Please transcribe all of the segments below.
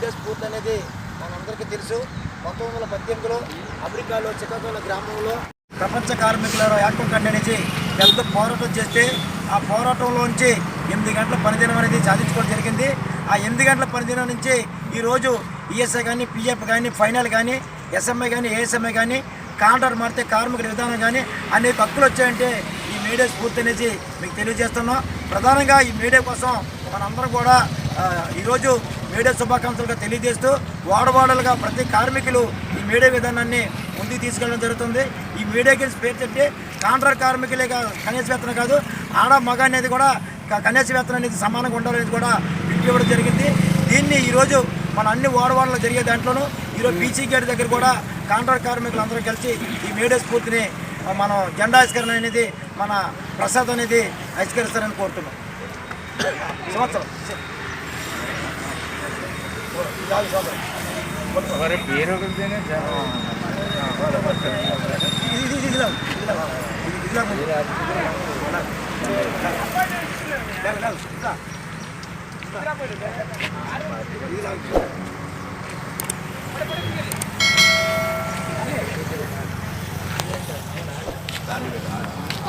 Leader స్ఫూర్తి అనేది మనందరికీ తెలుసు. పంతొమ్మిది వందల పద్దెనిమిదిలో అమెరికాలో చికాగోలో గ్రామంలో ప్రపంచ కార్మికుల యాక్ట్ ఖండించి పెద్ద పోరాటం చేస్తే ఆ పోరాటంలోంచి ఎనిమిది గంటల పనిదినం అనేది సాధించుకోవడం జరిగింది. ఆ ఎనిమిది గంటల పనిదినం నుంచి ఈరోజు ఈఎస్ఐ కానీ పిఎఫ్ కానీ ఫైనల్ కానీ ఎస్ఎంఐ కానీ ఏఎస్ఎంఐ కానీ కాంట్రాక్ట్ మారితే కార్మికుల విధానం కానీ అనేక హక్కులు వచ్చాయంటే ఈ మీడియా స్ఫూర్తి అనేది మీకు తెలియజేస్తున్నాం. ప్రధానంగా ఈ మీడియా కోసం మనందరం కూడా ఈరోజు మీడియా శుభాకాంక్షలుగా తెలియజేస్తూ వాడవాడలుగా ప్రతి కార్మికులు ఈ మీడియా విధానాన్ని ముందుకు తీసుకెళ్ళడం జరుగుతుంది. ఈ మీడియా గిల్స్ పేరు చెప్తే కాంట్రాక్ట్ కార్మికులే కా- కనీస వేతనం కాదు ఆడ మగ అనేది కూడా క- కనీస వేతనం అనేది సమానంగా ఉండాలనేది కూడా ఇవ్వడం జరిగింది. దీన్ని ఈరోజు మన అన్ని వాడవాడలో జరిగే దాంట్లోనూ ఈరోజు బీసీ గేట్ దగ్గర కూడా కాంట్రాక్ట్ కార్మికులు అందరూ కలిసి ఈ మీడియా స్ఫూర్తిని మనం జెండా ఆవిష్కరణ అనేది మన ప్రసాద్ అనేది ఆవిష్కరిస్తారని కోరుతున్నాం. సంవత్సరం. మరి పేరు ఒకరితేనే చాలా ఇది ఇది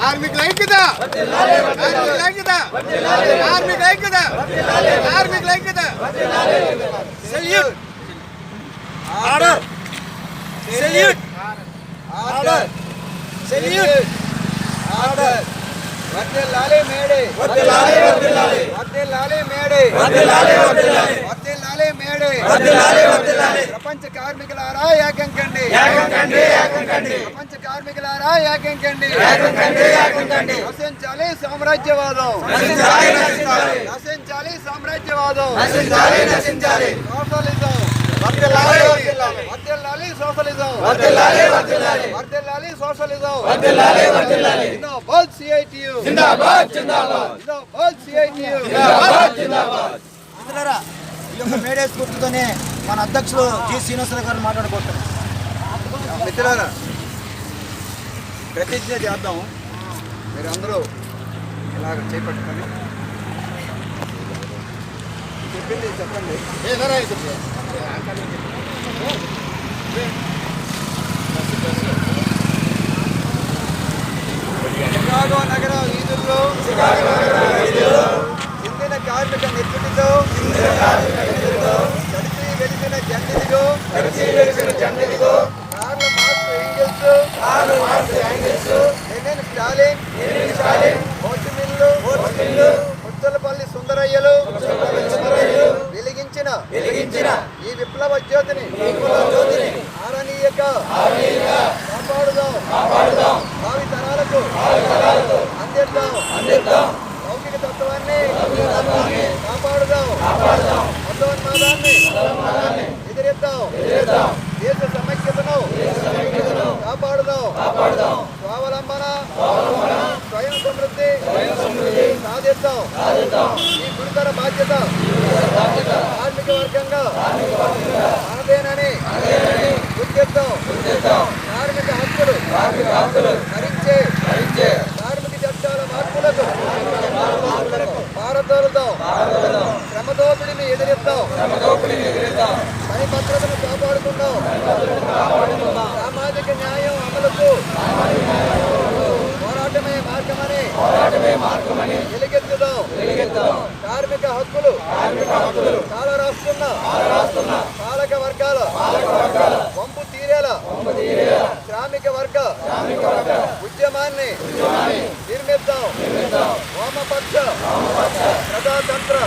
ఇది లాగు, ఇది లాగు. ఇది ఇది లాగు. లాగు, లాగు, ఇది లాగు. ఇది లాగు. కార్మికుల ఐక్యత కార్మికుల ఐక్యత కార్మికుల ఐక్యత కార్మికుల ఐక్యత salute order salute order salute order వర్దిల్లాలి మేడే వర్ధిల్లాలి, వర్ధిల్లాలి. వర్దిల్లాలి మేడే వర్ధిల్లాలి, వర్ధిల్లాలి. వర్దిల్లాలి మేడే వర్ధిల్లాలి, వర్ధిల్లాలి. ప్రపంచ కార్మికులారా ఏకం కండి ఏకం కండి, ఏకం కండి. ప్రపంచ కార్మికులారా ఏకం కండి ఏకం కండి, ఏకం కండి. నశించాలి సామ్రాజ్యవాదం నశించాలి, నశించాలి. నశించాలి సామ్రాజ్యవాదం నశించాలి. వర్దిల్లాలి సోషలిజం. వర్ధిల్లాలి, వర్ధిల్లాలి. వర్దిల్లాలి సోషలిజం. వర్ధిల్లాలి, వర్ధిల్లాలి. జిందాబాద్ సిఐటియు జిందాబాద్ జిందాబాద్. జిందాబాద్ సిఐటియు జిందాబాద్ జిందాబాద్. మిత్రులారా ఈ యొక్క మేడే స్ఫూర్తితోనే మన అధ్యక్షులు జి శ్రీనివాసరావు గారు మాట్లాడుకుంటున్నారు మిత్రులారా ప్రతిజ్ఞ చేద్దాం. మీరు అందరూ ఇలాగ చేపట్టుకొని చెప్పింది చెప్పండి. చికాగో నగర వీధుల్లో చెందిన కార్మిక నెత్తుటితో తడిచి వెలిసిన జండిదిగో Karl Marx Engels Lenin Stalin హోచిమిల్లు Muchalapalli సుందరయ్యలు వెలిగించిన వెలిగించిన విప్లవ జ్యోతిని. ఆరణీయక. కాపాడుదాం. కాపాడుదాం. భావి తరాలకు అందిద్దాం. లౌకిక తత్వాన్ని. కాపాడుదాం. కాపాడుదాం. మతోన్మాదాన్ని ఎదిరిద్దాం. ఎదిరిద్దాం. దేశ సమైక్యతను. కాపాడుదాం. కాపాడుదాం. స్వావలంబన. స్వయం సమృద్ధి. సాధిద్దాం. ఈ గురుతర బాధ్యత. కార్మిక వర్గంగా మనదేనని కార్మిక హక్కులు కార్మిక హక్కులు భరించే కార్మిక చట్టాల మార్పులకు భారతోలుదాం శ్రమ దోపిడిని ఎదిరిద్దాం. పని భద్రతను కాపాడుకుందాం. సామాజిక న్యాయం అమలుకు పోరాటమే మార్గమని పోరాటమే హక్కులు చాలా రాస్తున్న పాలక వర్గాల వంపు తీరేలా శ్రామిక వర్గ ఉద్యమాన్ని నిర్మిద్దాం. వామపక్ష ప్రజాతంత్ర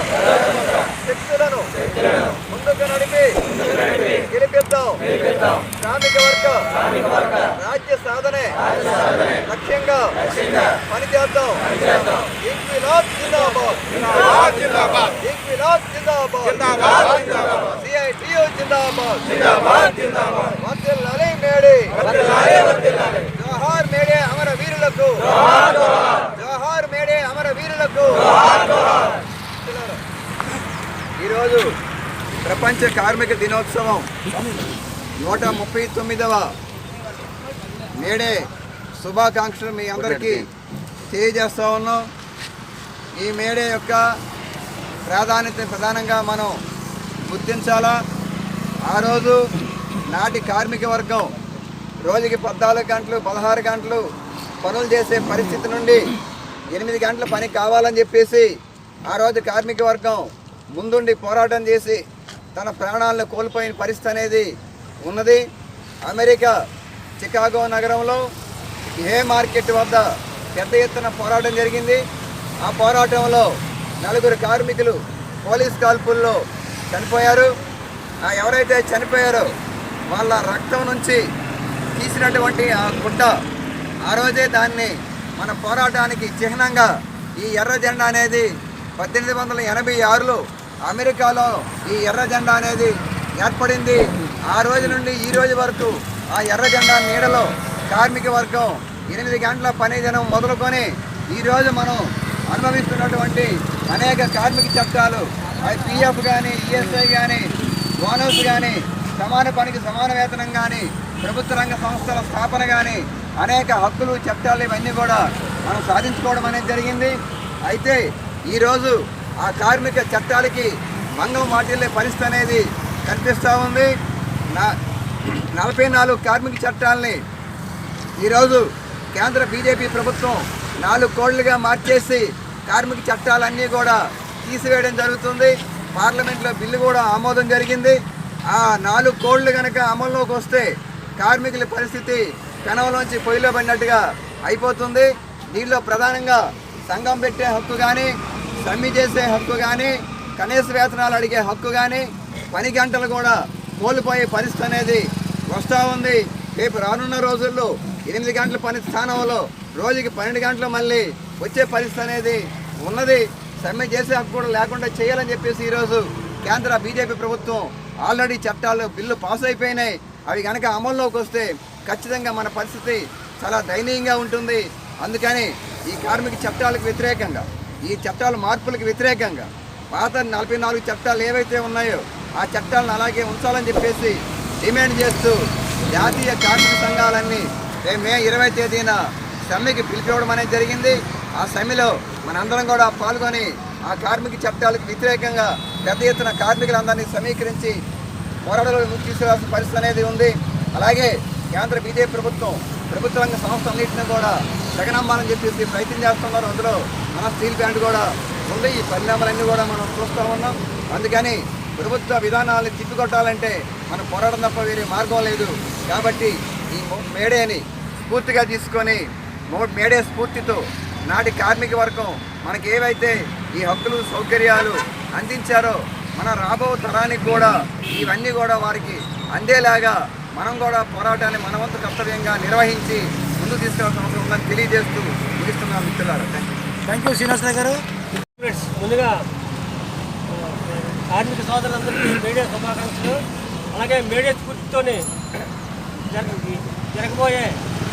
శక్తులను శక్తులను ముందుకు నడిపి గెలిపిద్దాం శ్రామిక వర్గ రాజ్య సాధనే లక్ష్యంగా పనిచేద్దాం. ఇంక్విలాబ్ జిందాబాద్. ఇంక్విలాబ్ జిందాబాద్. సిఐటియు జిందాబాద్. వర్ధిల్లాలి మేడే. జోహార్ మేడే అమర వీరులకు. జోహార్ మేడే అమర వీరులకు. ఈరోజు ప్రపంచ కార్మిక దినోత్సవం నూట ముప్పై తొమ్మిదవ మేడే శుభాకాంక్షలు మీ అందరికీ తెలియజేస్తూ ఉన్నాం. ఈ మేడే యొక్క ప్రాధాన్యత ప్రధానంగా మనం గుర్తించాలా? ఆ రోజు నాటి కార్మిక వర్గం రోజుకి పద్నాలుగు గంటలు పదహారు గంటలు పనులు చేసే పరిస్థితి నుండి ఎనిమిది గంటల పని కావాలని చెప్పేసి ఆ రోజు కార్మిక వర్గం ముందుండి పోరాటం చేసి తన ప్రాణాలను కోల్పోయిన పరిస్థితి అనేది ఉన్నది. అమెరికా చికాగో నగరంలో ఏ మార్కెట్ వద్ద పెద్ద ఎత్తున పోరాటం జరిగింది. ఆ పోరాటంలో నలుగురు కార్మికులు పోలీస్ కాల్పుల్లో చనిపోయారు. ఆ ఎవరైతే చనిపోయారో వాళ్ళ రక్తం నుంచి తీసినటువంటి ఆ గుడ్డ ఆ రోజే దాన్ని మన పోరాటానికి చిహ్నంగా ఈ ఎర్ర జెండా అనేది పద్దెనిమిది వందల ఎనభై ఆరులో అమెరికాలో ఈ ఎర్ర జెండా అనేది ఏర్పడింది. ఆ రోజు నుండి ఈ రోజు వరకు ఆ ఎర్ర జెండా నీడలో కార్మిక వర్గం ఎనిమిది గంటల పని దినం మొదలుకొని ఈరోజు మనం అనుభవిస్తున్నటువంటి అనేక కార్మిక చట్టాలు అవి పిఎఫ్ కానీ ఈఎస్ఐ కానీ బోనస్ కానీ సమాన పనికి సమాన వేతనం కానీ ప్రభుత్వ రంగ సంస్థల స్థాపన కానీ అనేక హక్కులు చట్టాలు ఇవన్నీ కూడా మనం సాధించుకోవడం అనేది జరిగింది. అయితే ఈరోజు ఆ కార్మిక చట్టాలకి భంగం వాటిల్లే పరిస్థితి అనేది కనిపిస్తూ ఉంది. నా నలభై నాలుగు కార్మిక చట్టాలని ఈరోజు కేంద్ర బీజేపీ ప్రభుత్వం నాలుగు కోళ్ళుగా మార్చేసి కార్మిక చట్టాలన్నీ కూడా తీసివేయడం జరుగుతుంది. పార్లమెంట్లో బిల్లు కూడా ఆమోదం జరిగింది. ఆ నాలుగు కోళ్ళు కనుక అమల్లోకి వస్తే కార్మికుల పరిస్థితి పెనవలోంచి పొయ్యిలో పడినట్టుగా అయిపోతుంది. దీనిలో ప్రధానంగా సంఘం పెట్టే హక్కు కానీ సమ్మె చేసే హక్కు కానీ కనీస వేతనాలు అడిగే హక్కు కానీ పని గంటలు కూడా కోల్పోయే పరిస్థితి అనేది వస్తూ ఉంది. రేపు రానున్న రోజుల్లో ఎనిమిది గంటల పని స్థానంలో రోజుకి పన్నెండు గంటలు మళ్ళీ వచ్చే పరిస్థితి అనేది ఉన్నది. సమ్మె చేసే హక్కు కూడా లేకుండా చేయాలని చెప్పేసి ఈరోజు కేంద్ర బీజేపీ ప్రభుత్వం ఆల్రెడీ చట్టాలు బిల్లు పాస్ అయిపోయినాయి. అవి కనుక అమల్లోకి వస్తే ఖచ్చితంగా మన పరిస్థితి చాలా దయనీయంగా ఉంటుంది. అందుకని ఈ కార్మిక చట్టాలకు వ్యతిరేకంగా ఈ చట్టాల మార్పులకు వ్యతిరేకంగా పాత నలభై నాలుగు చట్టాలు ఏవైతే ఉన్నాయో ఆ చట్టాలను అలాగే ఉంచాలని చెప్పేసి డిమాండ్ చేస్తూ జాతీయ కార్మిక సంఘాలన్నీ రేపు మే ఇరవై తేదీన సమ్మెకి పిలిపివ్వడం అనేది జరిగింది. ఆ సమ్మెలో మనందరం కూడా పాల్గొని ఆ కార్మిక చట్టాలకు వ్యతిరేకంగా పెద్ద ఎత్తున కార్మికులందరినీ సమీకరించి పోరాటంలో తీసుకోవాల్సిన పరిస్థితి అనేది ఉంది. అలాగే కేంద్ర బీజేపీ ప్రభుత్వం ప్రభుత్వ రంగ సంస్థలన్నింటినీ కూడా జగనమ్మాలని చెప్పేసి ప్రయత్నం చేస్తున్నారు. అందులో మన స్టీల్ ప్లాంట్ కూడా ఉంది. ఈ పరిణామాలన్నీ కూడా మనం చూస్తూ ఉన్నాం. అందుకని ప్రభుత్వ విధానాలను తిప్పికొట్టాలంటే మనం పోరాటం తప్ప వేరే మార్గం లేదు. కాబట్టి ఈ మేడేని స్ఫూర్తిగా తీసుకొని మేడే స్ఫూర్తితో నాటి కార్మిక వర్గం మనకి ఏవైతే ఈ హక్కులు సౌకర్యాలు అందించారో మన రాబో తరానికి కూడా ఇవన్నీ కూడా వారికి అందేలాగా మనం కూడా పోరాటాన్ని మనవంతు కర్తవ్యంగా నిర్వహించి ముందు తీసుకెళ్ళాల్సిన అవసరం ఉందని తెలియజేస్తూ ముగిస్తున్నాం మిత్రులారా. Thank you thank you Srinivasarao garu. Friends, ముందుగా కార్మిక సోదరులందరికీ మీడియా శుభాకాంక్షలు. అలాగే మీడియా స్ఫూర్తితోనే జరగబోయే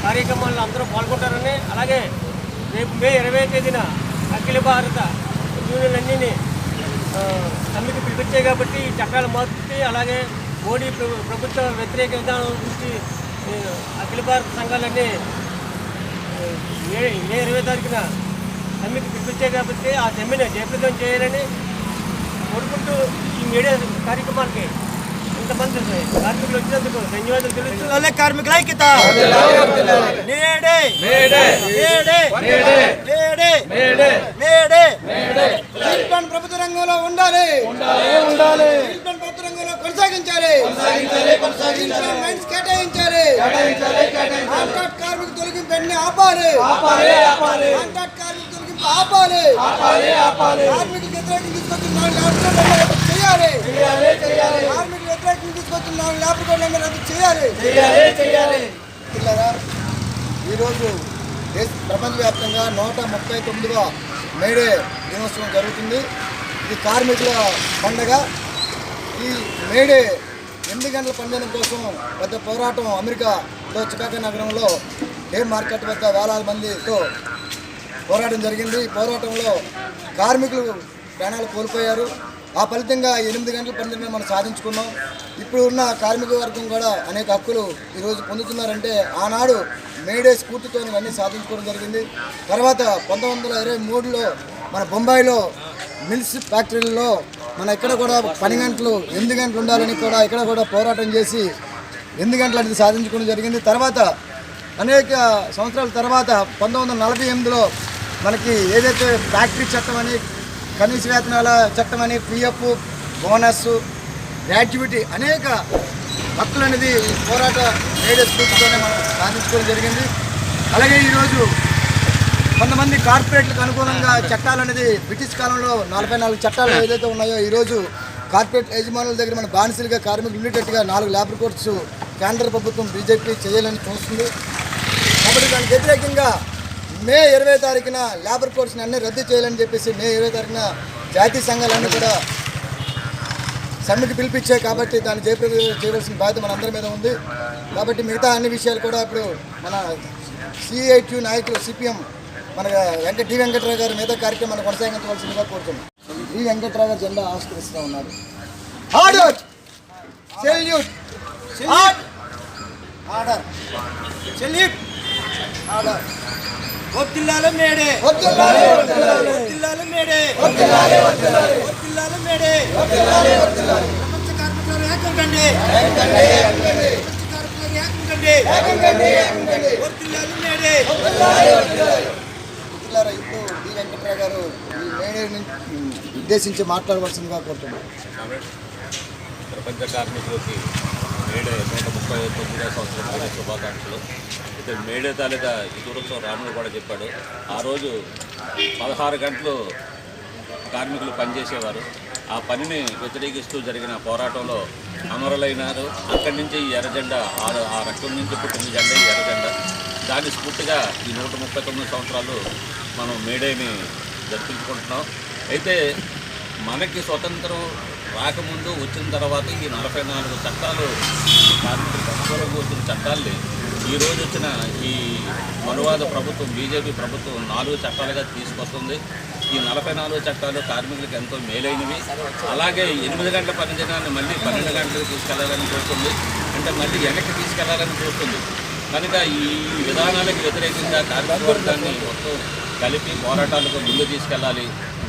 కార్యక్రమాల్లో అందరూ పాల్గొంటారని అలాగే రేపు మే ఇరవై తేదీన అఖిల భారత యూనియన్లన్నీ సమ్మెకి పిలిపించాయి కాబట్టి ఈ చట్టాలు మార్చి అలాగే మోడీ ప్రభుత్వ వ్యతిరేక విధానం గురించి అఖిల భారత సంఘాలన్నీ మే ఇరవై తారీఖున సమ్మెకి పిలిపించాయి కాబట్టి ఆ సమ్మెని జయప్రదం చేయాలని కోరుకుంటూ ఈ మీడియా కార్యక్రమానికి ఇంతమంది కార్మికులు వచ్చినందుకు ధన్యవాదాలు తెలుస్తూ అలాగే కార్మికుల ఐక్యత. నేడే నేడే నేడే నేడే నేడే స్టీల్ ప్లాంట్ ప్రభుత్వ రంగంలో ఉండాలి. ప్రభుత్వ రంగంలో కొనసాగించాలి. కేటాయించాలి. కాంట్రాక్ట్ కార్మిక తొలగింపు వెంటనే ఆపాలి. కాంట్రాక్ట్ కార్మిక తొలగింపు ఆపాలి. కార్మికులకు వ్యతిరేకం తీసుకొచ్చిన నాలుగు లేబర్ చేయాలి. కార్మికులు వ్యతిరేకం తీసుకొచ్చిన లేబర్ కోడ్లను రద్దు చేయాలి. పిల్లరా ఈరోజు దేశ ప్రపంచవ్యాప్తంగా నూట ముప్పై తొమ్మిదివ మేడే దినోత్సవం జరుగుతుంది. ఇది కార్మికుల పండగ. ఈ మేడే ఎనిమిది గంటల పనిదినం కోసం పెద్ద పోరాటం అమెరికాలో చికాగో నగరంలో డే మార్కెట్ వద్ద వేలాది మందితో పోరాటం జరిగింది. ఈ పోరాటంలో కార్మికులు ప్రాణాలు కోల్పోయారు. ఆ ఫలితంగా ఎనిమిది గంటల పనిదినం మనం సాధించుకున్నాం. ఇప్పుడు ఉన్న కార్మిక వర్గం కూడా అనేక హక్కులు ఈరోజు పొందుతున్నారంటే ఆనాడు మేడే స్ఫూర్తితో ఇవన్నీ సాధించుకోవడం జరిగింది. తర్వాత పంతొమ్మిది వందల ఇరవై మూడులో మన బొంబాయిలో మిల్స్ ఫ్యాక్టరీల్లో మన ఇక్కడ కూడా పని గంటలు ఎనిమిది గంటలు ఉండాలని కూడా ఇక్కడ కూడా పోరాటం చేసి ఎనిమిది గంటలు అనేది సాధించుకోవడం జరిగింది. తర్వాత అనేక సంవత్సరాల తర్వాత పంతొమ్మిది వందల నలభై ఎనిమిదిలో మనకి ఏదైతే ఫ్యాక్టరీ చట్టం అని కనీస వేతనాల చట్టం అని పిఎఫ్ బోనస్ గ్రాట్యుటీ అనేక హక్కులు అనేది ఈ పోరాట మేడే స్ఫూర్తితోనే మనం సాధించుకోవడం జరిగింది. అలాగే ఈరోజు కొంతమంది కార్పొరేట్లకు అనుగుణంగా చట్టాలు అనేది బ్రిటిష్ కాలంలో నలభై నాలుగు చట్టాలు ఏదైతే ఉన్నాయో ఈరోజు కార్పొరేట్ యజమానుల దగ్గర మన బానిసలుగా కార్మికులు ఉండేటట్టుగా నాలుగు లేబర్ కోర్ట్స్ కేంద్ర ప్రభుత్వం బీజేపీ చేయాలని చూస్తుంది. కాబట్టి దానికి వ్యతిరేకంగా మే ఇరవై తారీఖున లేబర్ కోర్స్ని అన్నీ రద్దు చేయాలని చెప్పేసి మే ఇరవై తారీఖున జాతీయ సంఘాలన్నీ కూడా సమ్మెకి పిలిపించాయి కాబట్టి దాన్ని జయప్రదం చేయవలసిన బాధ్యత మనందరి మీద ఉంది. కాబట్టి మిగతా అన్ని విషయాలు కూడా ఇప్పుడు మన సిఐటి నాయకులు సిపిఎం మన వెంకట డి వెంకట్రావు గారి మీద కార్యక్రమాన్ని కొనసాగించవలసిందిగా కోరుతున్నాం. డి వెంకట్రావు గారు జెండా ఆస్కరిస్తూ ఉన్నారు. ఆర్డర్ సెల్యూట్ ఆర్డర్ ఒత్తిల్లాల మేడే. ఒత్తిల్లాల మేడే. ఒత్తిల్లాల మేడే. ప్రపంచ కార్మికుల ఏకం కండి ప్రపంచ కార్మికుల ఏకం కండి ఒత్తిల్లాల మేడే. డి వెంకట్రావు గారు ఈ మేడే ఉద్దేశించి మాట్లాడవలసిందిగా కోరుతున్నాం ప్రపంచ కార్మికులకి మేడే నూట ముప్పై తొమ్మిదవ సంవత్సరం మేడే శుభాకాంక్షలు. అయితే మేడే తాలూకా ఇతరులతో రాముడు కూడా చెప్పాడు. ఆ రోజు పదహారు గంటలు కార్మికులు పనిచేసేవారు. ఆ పనిని వ్యతిరేకిస్తూ జరిగిన పోరాటంలో అమరులైనారు. అక్కడి నుంచి ఈ ఎర్రజెండా ఆరు ఆ రక్తం నుంచి పుట్టిన జెండా ఈ ఎర్రజెండా. దాని స్ఫూర్తిగా ఈ నూట ముప్పై తొమ్మిది సంవత్సరాలు మనం మేడేని జరిపించుకుంటున్నాం. అయితే మనకి స్వతంత్రం రాకముందు వచ్చిన తర్వాత ఈ నలభై నాలుగు చట్టాలు కార్మికులకు అనుకూలంగా వచ్చిన చట్టాల్ని ఈ రోజు వచ్చిన ఈ మనువాద ప్రభుత్వం బీజేపీ ప్రభుత్వం నాలుగు చట్టాలుగా తీసుకొస్తుంది. ఈ నలభై నాలుగు చట్టాలు కార్మికులకు ఎంతో మేలైనవి. అలాగే ఎనిమిది గంటల పని మళ్ళీ పన్నెండు గంటలకు తీసుకెళ్ళాలని చూస్తుంది అంటే మళ్ళీ వెనక్కి తీసుకెళ్ళాలని చూస్తుంది కనుక ఈ విధానాలకు వ్యతిరేకంగా కార్మిక వర్గాన్ని మొత్తం కలిపి పోరాటాలకు ముందు తీసుకెళ్ళాలి.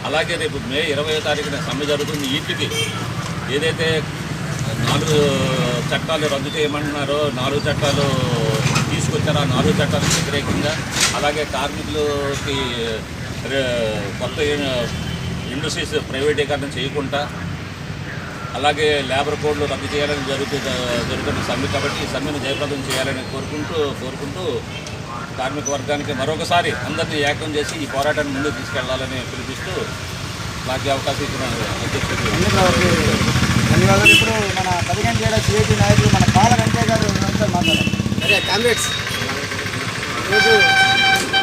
అలాగే రేపు మే ఇరవై తారీఖున సమ్మె జరుగుతుంది. వీటికి ఏదైతే నాలుగు చట్టాలు రద్దు చేయమంటున్నారో నాలుగు చట్టాలు తీసుకొచ్చారో ఆ నాలుగు చట్టాలకు వ్యతిరేకంగా అలాగే కార్మికులకి కొత్త ఇండస్ట్రీస్ ప్రైవేటీకరణ చేయకుండా అలాగే లేబర్ కోడ్లు రద్దు చేయాలని జరుగుతూ జరుగుతున్న సమ్మె కాబట్టి ఈ సమ్మెను జయప్రదం చేయాలని కోరుకుంటూ కోరుకుంటూ కార్మిక వర్గానికి మరొకసారి అందరినీ ఏకం చేసి ఈ పోరాటాన్ని ముందుకు తీసుకెళ్ళాలని పిలిపిస్తూ నాకు అవకాశం ఇచ్చిన అధ్యక్షుడికి ధన్యవాదాలు. ఇప్పుడు మన పదిహేను ఏళ్ళ సిఐటి నాయకులు మన పాల వెంకయ్య గారు మాట్లాడారు. సరే కామ్రేడ్స్. ఈరోజు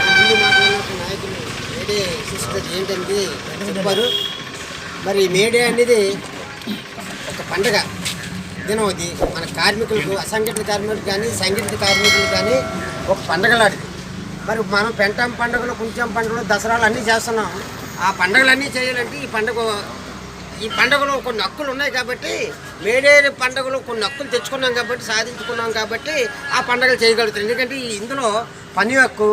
ముందు మాట్లాడిన నాయకులు మేడే సిస్టర్ ఏంటనేది చెప్పారు. మరి మేడే అనేది ఒక పండగ దినం అది. మన కార్మికులకు అసంఘటిత కార్మికులకు కానీ సంఘటిత కార్మికులకు కానీ ఒక పండగ లాంటిది. మరి మనం పెంటం పండుగలు కొంచెం పండుగలు దసరాలు అన్నీ చేస్తున్నాం. ఆ పండుగలన్నీ చేయాలంటే ఈ పండుగ ఈ పండుగలో కొన్ని హక్కులు ఉన్నాయి కాబట్టి మేడే పండుగలో కొన్ని హక్కులు తెచ్చుకున్నాం కాబట్టి సాధించుకున్నాం కాబట్టి ఆ పండుగలు చేయగలుగుతాం. ఎందుకంటే ఇందులో పని హక్కు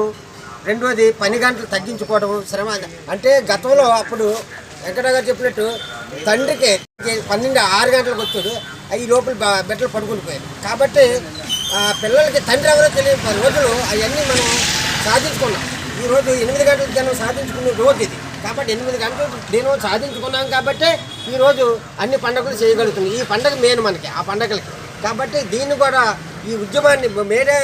రెండోది పని గంటలు తగ్గించుకోవడం శ్రమ. అంటే గతంలో అప్పుడు వెంకట గారు చెప్పినట్టు తండ్రికి పన్నెండు ఆరు గంటలకు వచ్చాడు. ఈ లోపల బిడ్డలు పడుకుని పోయారు కాబట్టి పిల్లలకి తండ్రి ఎవరో తెలియని పది రోజులు అవన్నీ మనం సాధించుకున్నాం. ఈరోజు ఎనిమిది గంటల జనం సాధించుకునే రోజు ఇది. కాబట్టి ఎనిమిది గంటలు దీనివల్ల సాధించుకున్నాం కాబట్టి ఈ రోజు అన్ని పండుగలు చేయగలుగుతుంది ఈ పండుగ మెయిన్ మనకి ఆ పండుగలకి. కాబట్టి దీన్ని కూడా ఈ ఉద్యమాన్ని మేడే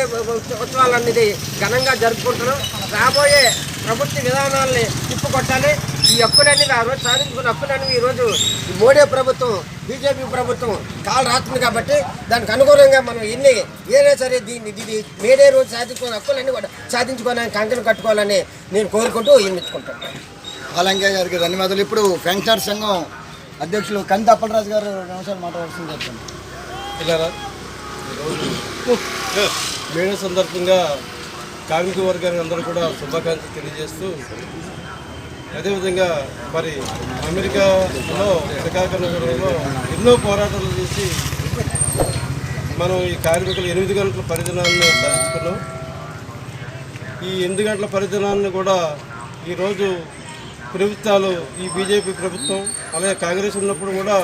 ఉత్సవాలు అనేది ఘనంగా జరుపుకుంటున్నాం. రాబోయే ప్రభుత్వ విధానాల్ని తిప్పుకొట్టాలి. ఈ హక్కులన్నీ ఆ రోజు సాధించుకున్న హక్కులన్నీ ఈ రోజు ఈ మోడీ ప్రభుత్వం బీజేపీ ప్రభుత్వం కాలు రాస్తుంది కాబట్టి దానికి అనుగుణంగా మనం ఎన్ని ఏదైనా సరే దీన్ని ఇది మేడే రోజు సాధించుకున్న హక్కులన్నీ కూడా సాధించుకోవాలని కంకణం కట్టుకోవాలని నేను కోరుకుంటూ ఎన్నించుకుంటాను పాలంకయ్య గారికి ధన్యవాదాలు. ఇప్పుడు పెన్షనర్ సంఘం అధ్యక్షులు కంది అప్పలరాజు గారు రెండు నిమిషాలు మాట్లాడాల్సింది చెప్తాను పిల్లరా ఈరోజు మేడే సందర్భంగా కార్మిక వర్గానికి అందరూ కూడా శుభాకాంక్షలు తెలియజేస్తూ అదేవిధంగా మరి అమెరికాలో శ్రీకాకుళం నగరంలో ఎన్నో పోరాటాలు చేసి మనం ఈ కార్మికులు ఎనిమిది గంటల పరిధనాన్ని సాధించుకున్నాం. ఈ ఎనిమిది గంటల పరిధనాన్ని కూడా ఈరోజు ప్రభుత్వాలు ఈ బీజేపీ ప్రభుత్వం అలాగే కాంగ్రెస్ ఉన్నప్పుడు కూడా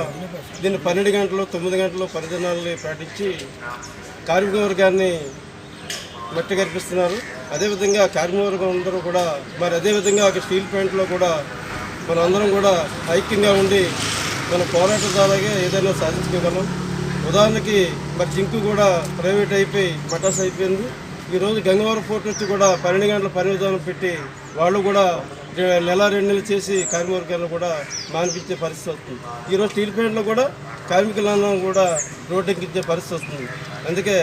దీన్ని పన్నెండు గంటలు తొమ్మిది గంటలు పనిదినాలని పాటించి కార్మిక వర్గాన్ని మట్టి కనిపిస్తున్నారు అదేవిధంగా కార్మిక వర్గం అందరూ కూడా మరి అదేవిధంగా ఒక స్టీల్ ప్లాంట్లో కూడా మనందరం కూడా ఐక్యంగా ఉండి మన పోరాటం ద్వారాగా ఏదైనా సాధించగలం ఉదాహరణకి మరి జింకు కూడా ప్రైవేట్ అయిపోయి మటాస్ అయిపోయింది. ఈరోజు గంగవరం పోర్ట్ నుంచి కూడా పన్నెండు గంటల పని విధానం పెట్టి వాళ్ళు కూడా నెల రెండు నెలలు చేసి కార్మికవర్గాలను కూడా మానిపించే పరిస్థితి వస్తుంది. ఈరోజు స్టీల్ ప్లాంట్లో కూడా కార్మికులందరం కూడా రోడ్డెక్కించే పరిస్థితి వస్తుంది. అందుకే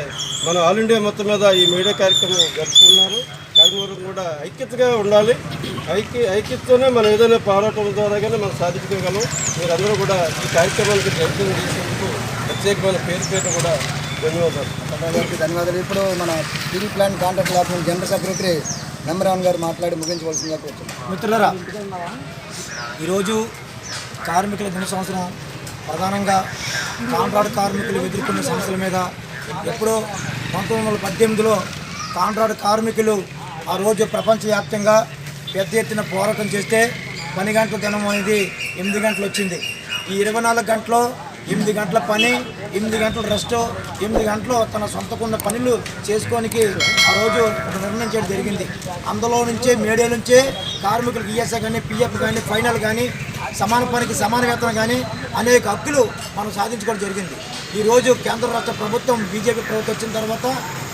మన ఆల్ ఇండియా మొత్తం మీద ఈ మీడియా కార్యక్రమం జరుపుకున్నారు కార్మికులు కూడా ఐక్యతగా ఉండాలి. ఐక్య ఐక్యతతోనే మనం ఏదైనా పోరాటం ద్వారాగానే మనం సాధించుకోగలం మీరందరూ కూడా ఈ కార్యక్రమానికి జరుగుతుంది చేసేందుకు ప్రత్యేకమైన పేరు పేరు కూడా ధన్యవాదాలు. ధన్యవాదాలు. ఇప్పుడు మన స్టీల్ ప్లాంట్ కాంట్రాక్ట్ లాభం జనరల్ సెక్రటరీ నెంబరాన్ గారు మాట్లాడి ముగించవలసిందిగా కోరుతున్నాను మిత్రులరా ఈరోజు కార్మికుల దిన సంవత్సరం ప్రధానంగా కాంట్రాక్ట్ కార్మికులు ఎదుర్కొన్న సమస్యల మీద ఎప్పుడో పంతొమ్మిది వందల పద్దెనిమిదిలో కాంట్రాక్ట్ కార్మికులు ఆ రోజు ప్రపంచవ్యాప్తంగా పెద్ద ఎత్తున పోరాటం చేస్తే పని గంటల దినం అనేది ఎనిమిది గంటలు వచ్చింది. ఈ ఇరవై నాలుగు గంటలు ఎనిమిది గంటల పని ఎనిమిది గంటల రెస్ట్ ఎనిమిది గంటలు తన సొంతకున్న పనులు చేసుకోనికి ఆ రోజు ఒక నిర్ణయం చేయడం జరిగింది. అందులో నుంచే మీడియా నుంచే కార్మికులకు ఈఎస్ఐ కానీ పిఎఫ్ కానీ ఫైనల్ కానీ సమాన పనికి సమాన వేతనం కానీ అనేక హక్కులు మనం సాధించుకోవడం జరిగింది. ఈరోజు కేంద్ర రాష్ట్ర ప్రభుత్వం బీజేపీ ప్రభుత్వం వచ్చిన తర్వాత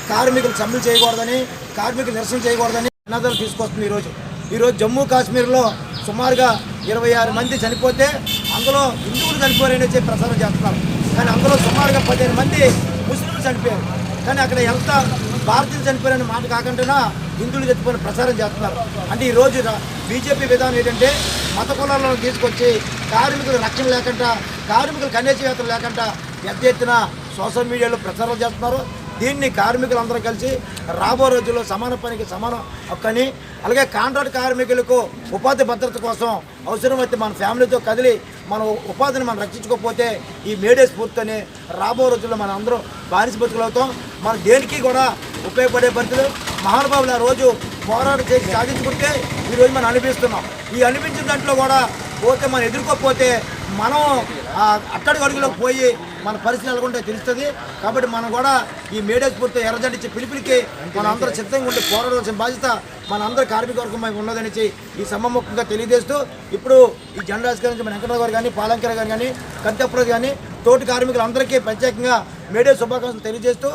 కార్మికులు సమ్మెలు చేయకూడదని కార్మికులు నిరసన చేయకూడదని నినాదాలు తీసుకొస్తుంది ఈరోజు ఈరోజు జమ్మూ కాశ్మీర్లో సుమారుగా ఇరవై ఆరు మంది చనిపోతే అందులో హిందువులు చనిపోయారని చెప్పి ప్రచారం చేస్తున్నారు. కానీ అందులో సుమారుగా పదిహేను మంది ముస్లింలు చనిపోయారు. కానీ అక్కడ ఎంత భారతీయులు చనిపోయారనే మాట కాకుండా హిందువులు చనిపోయిన ప్రచారం చేస్తున్నారు. అంటే ఈ రోజు బీజేపీ విధానం ఏంటంటే మత కులాలను తీసుకొచ్చి కార్మికులు రక్షణ లేకుండా కార్మికులు కన్యాసి లేకుండా పెద్ద ఎత్తున సోషల్ మీడియాలో ప్రచారం చేస్తున్నారు. దీన్ని కార్మికులందరూ కలిసి రాబో రోజుల్లో సమాన పనికి సమాన హక్కని అలాగే కాంట్రాక్ట్ కార్మికులకు ఉపాధి భద్రత కోసం అవసరమైతే మన ఫ్యామిలీతో కదిలి మన ఉపాధిని మనం రక్షించుకోకపోతే ఈ మేడే స్ఫూర్తిని రాబో రోజుల్లో మన అందరూ బానిస బతుకులవుతాం. మన దేనికి కూడా ఉపయోగపడే పరిస్థితులు మహానుభావులు ఆ రోజు పోరాటం చేసి సాధించుకుంటే ఈరోజు మనం అనిపిస్తున్నాం. ఈ అనిపించిన దాంట్లో కూడా పోతే మనం ఎదుర్కోకపోతే మనం ఆ అడుగులోకి పోయి మన పరిస్థితి ఎలాగుంటే తెలుస్తుంది. కాబట్టి మనం కూడా ఈ మేడే స్ఫూర్తి ఎర్రజెండిచ్చే పిలిపిలికి మనం అందరూ సిద్ధంగా ఉండి పోరాడవలసిన బాధ్యత మన అందరి కార్మిక వర్గం మీద ఈ సమ్మముఖంగా తెలియజేస్తూ ఇప్పుడు ఈ జెండా నుంచి మన వెంకటరావు గారు కానీ పాలంకర గారు కానీ కంటెప్రది కానీ తోటి కార్మికులందరికీ ప్రత్యేకంగా మేడే శుభాకాంక్షలు తెలియజేస్తూ